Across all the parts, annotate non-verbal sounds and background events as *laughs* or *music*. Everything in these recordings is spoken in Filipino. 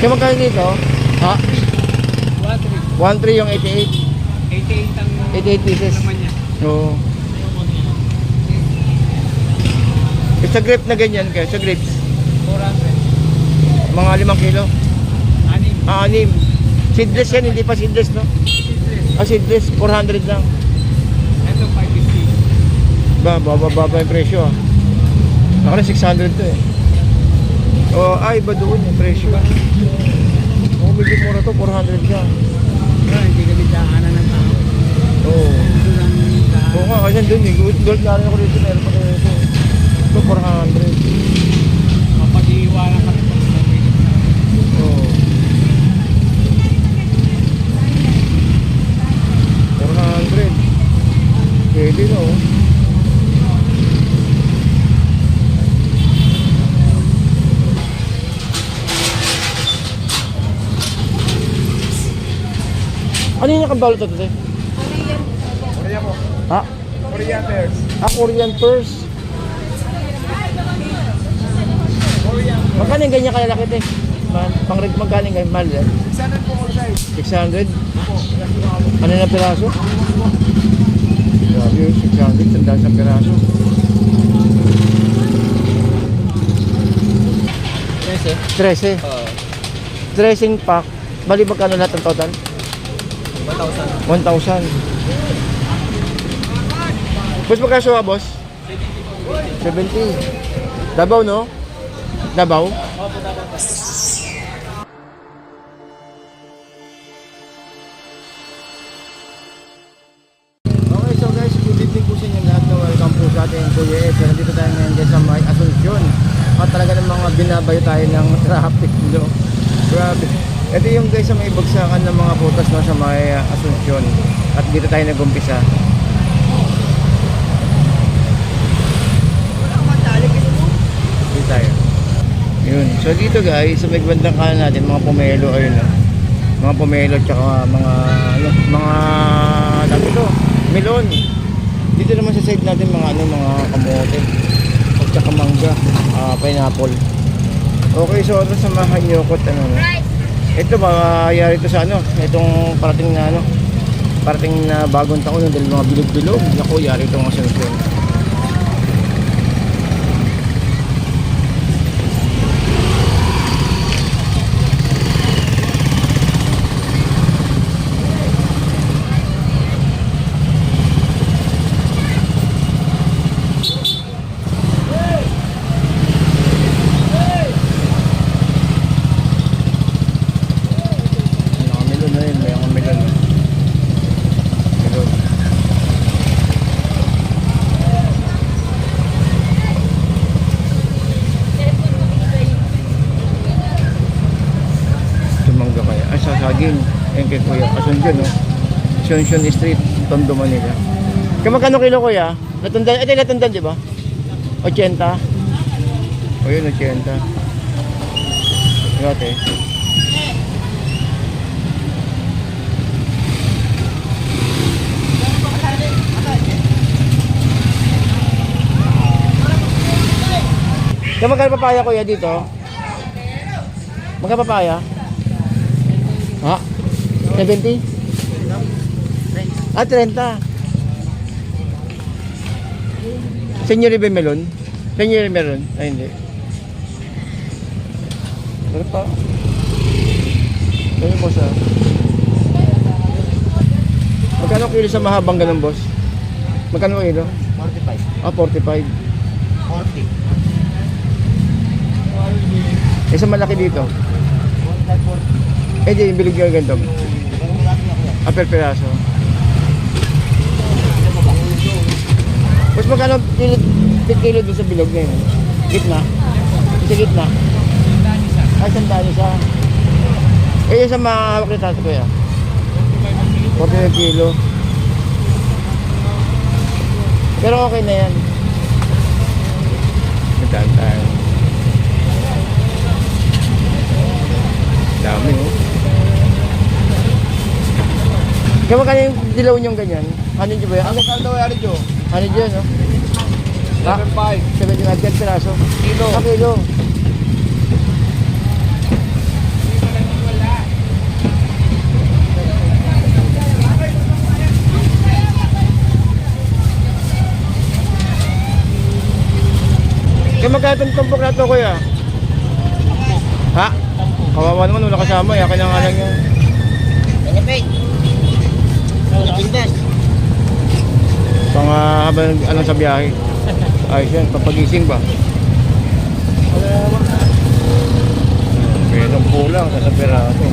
Kaya magkano dito? Ha? 1.3 yung 88. 88 ang 88 pieces. naman niya. Oo. Sa grape na ganyan kayo, sa grapes, 400. mga 5 kilo. Anim. Ah, anim. Seedless yan, hindi pa seedless, no? Ah, seedless, 400 lang. Ito 550. Ba, baba, baba yung presyo, ah. Ako na 600 to, eh. Oh, ay, iba doon yung presyo. Oh, medyo mura to, 400 siya. Ah, hindi ka bidaanan ng tao. Oo. Yung daan. Oo nga, kasi doon, eh. Gold, gold na rin ako dito, meron pa kayo ito. Ito, 400. Mapag-iiwanan kami pag sabihin. Oo. 400. Pwede no. Ano yung nakabalot ito? te? Korea po. Ha? Korea bears. Ah, Korean purse. Magkano yung ganyan kalalaki te? Man, pang rig magkano yung ganyan? Mahal yan? Sana po all size. 600? Po. Ano na piraso? Grabe yun, 600, tandaan sa piraso. 13. 13. Oo. 13 pack. Bali magkano lahat ng total? 1,000. 1,000. Boss, magkano siya, boss? 70. Dabaw, no? Dabaw? Okay, so guys, good evening po sa inyo lahat na welcome po sa ating Kuya Ed. So, nandito tayo ngayon guys sa may Asuncion. At talaga ng mga binabayo tayo ng *laughs* traffic, no? Grabe. Ito yung guys sa may bagsakan ng mga putas no, sa may uh, Asuncion. At dito tayo nag-umpisa. Dito tayo. Yun. So dito guys, sa may bandang kanan natin, mga pomelo, ayun no. Mga pomelo tsaka mga ano, mga dami to, melon. Dito naman sa side natin mga ano, mga kamote. At tsaka mangga, ah, pineapple. Okay, so ano samahan niyo ko ano no. Ito mangyayari to sa ano, itong parating na ano, parating na bagong taon dahil mga bilog-bilog. Naku, yari itong mga sunod. May mga melon na yun, may mga melon. Melon. Tumangga kaya. Ay, sa saging. Ayun kay Kuya. Asunsyon, no? Asunsyon Street, Tondo, Manila. Kaya magkano kilo, Kuya? Latundan, ito latundan, di ba? 80. O yun, 80. Grabe. Kaya magkano papaya kuya dito? Magkano papaya? Ha? 70? Ah, 30. Senyor ba melon? Senyor melon? Ay, hindi. Ano pa? Ano po sa... Magkano kilo sa mahabang ganun, boss? Magkano kilo? 45. Ah, 45. 40. Eh, sa malaki dito. 140. Eh, di, bilog yung ganito. Ah, per piraso. Mas magkano kilo, kilo doon sa bilog na yun? Gitna? Sa gitna? Ay, sandaan isa. Eh, yung sa mga hawak na tato ko yan. 45 kilo. Pero okay na yan. Magdaan tayo. Dami, oh. Kaya magkano yung dilaw niyong ganyan? Ano nyo ba yan? Ang magkano daw yari nyo? Ano nyo no? Ha? 7.5 7.5 yan piraso Kilo Sa kilo Kaya magkano itong tumpok na ito, kuya? Ha? Kawawa naman, wala kasama. Eh. Yaka na nga lang yan. Ano, Benefit. Pang uh, habang anong sa biyahe. Ayos yan, papagising ba? Pero kulang sa peraso.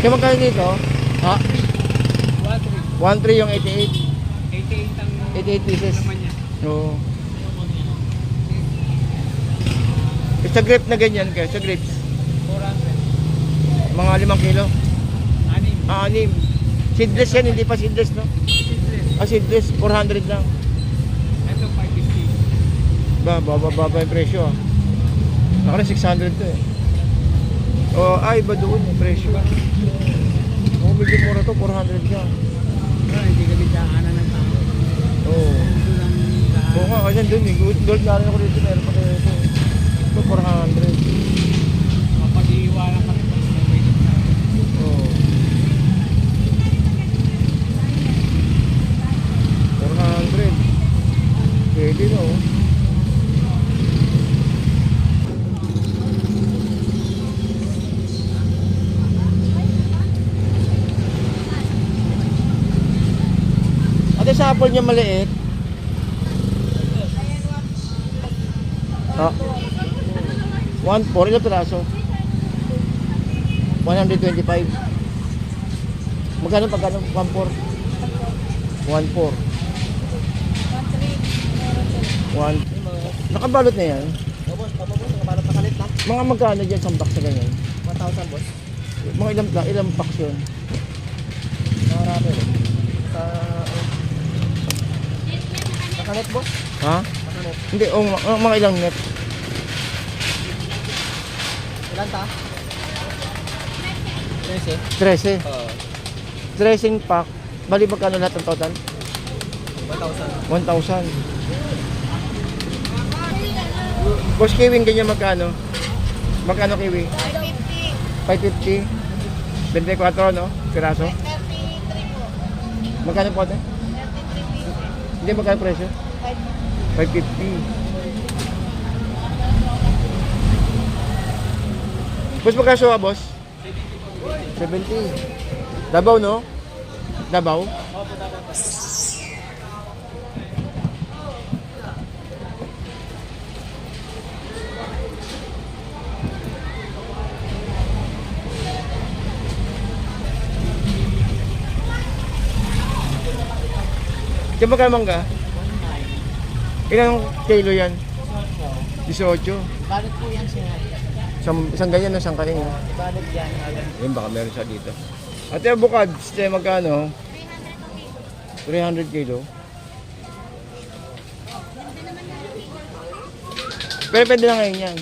Kaya magkano dito? Ha? 1.3 yung 88. 88 ang 88 pieces. naman niya. Oo. Sa grape na ganyan kayo, sa grapes. 400. Mga 5 kilo. Anim. Ah, anim. Seedless yan, hindi pa seedless, no? Seedless. Ah, seedless, 400 lang. Ito 550. Ba, baba, baba yung presyo, ah. Ako na 600 to, eh. Oh, ay, iba doon yung presyo. Oh, medyo mura to, 400 yan. Bidaanan ng tao. Oo. Oo nga, kasi doon, eh. Gold, rin ako dito, meron pa kayo ito. Ito, 400. Mapag-iiwanan kami pag nag-wait na. Oo. 400. Pwede na, oh. Ate, sa apple niya maliit. Ha? 1.4 ilang piraso? 125. Magkano pagkano? 1.4? 1.4. 1. Nakabalot na yan. Oh, boss, boss. Nakabalot na kalit na. Mga magkano dyan sa box sa ganyan? 1,000 boss. Mga ilang, ilang box yun? Marami. Sa... Sa kalit boss. Ha? Sa. Hindi, oh, mga, mga ilang net. Ilan ta? 13. 13. Oo. 13 pack. Bali magkano lahat ng total? 1,000. 1,000. Boss kiwing ganyan magkano? Magkano kiwi? 550. 24 no? Piraso? Magkano po ate? Hindi magkano presyo? 550. Boss magkano siya, boss? 70. Dabaw no? Dabaw? Kaya magkano mangga? Ilang kilo yan? 18. Balot po yan siya. Isang, isang ganyan na isang kain. Balot yan. Yun, baka meron siya dito. At yung bukad, ste, magkano? 300 kilo. Pero pwede na ngayon yan.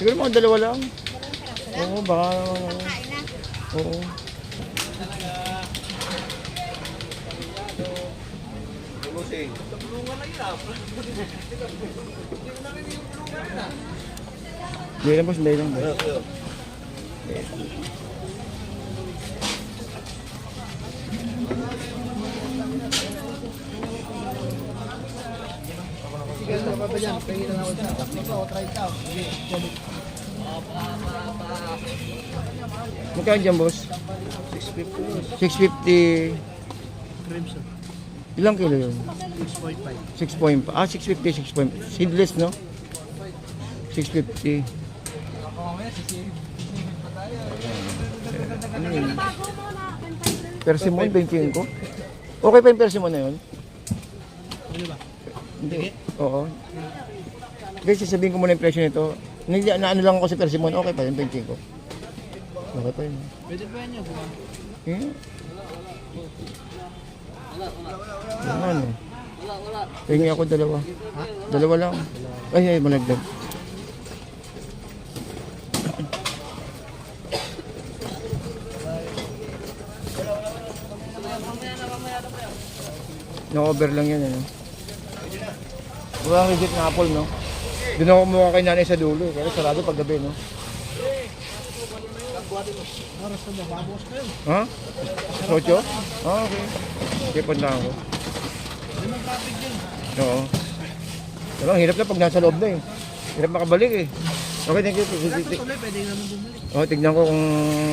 Siguro mga dalawa lang. Oo, baka naman. Oo. Hindi lang boss, hindi lang boss. Sige, ito pa ba? Pwede na ako dyan. Ito, try. Sige, solid. Magkano dyan boss? 650. 650. Crimson. Ilang kilo yun? 6.5. 6.5. Ah, 650, 6.5. Seedless, no? 650. Ano yun? Persimmon, 25. Okay pa yung persimmon na yun? Ano ba? Hindi. Oo. Guys, sasabihin ko muna yung presyo nito. Hindi, na ano lang ako sa persimmon, okay pa yung 25. Okay pa yun. Pwede pa yan buwan. Hmm? Ano? Tingin ako dalawa. Dalawa lang. Ay, ay, malagdag. No-over lang yan, ano? Walang legit na apple, no? Doon ako kumuha kay nanay sa dulo, eh. Kaya sarado pag gabi, no? Oras na na yun. Ha? Socho? Ah, okay. Okay, punta ako. Limang kapit yun. Oo. Pero ang hirap na pag nasa loob na eh. Hirap makabalik eh. Okay, thank you. Pwede naman bumalik. Oh, tignan ko kung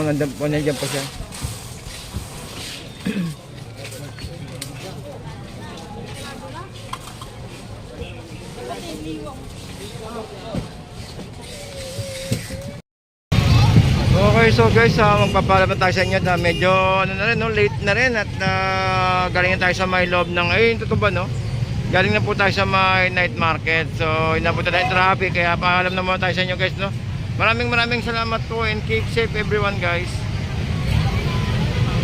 nandiyan, kung nandiyan pa siya. Okay, so guys, uh, magpapalaman tayo sa inyo na medyo ano na rin, no, late na rin at uh, galing na tayo sa may loob ng, ayun, totoo ba, no? Galing na po tayo sa may night market. So, inapunta tayo traffic, kaya paalam na muna tayo sa inyo guys, no? Maraming maraming salamat po and keep safe everyone guys.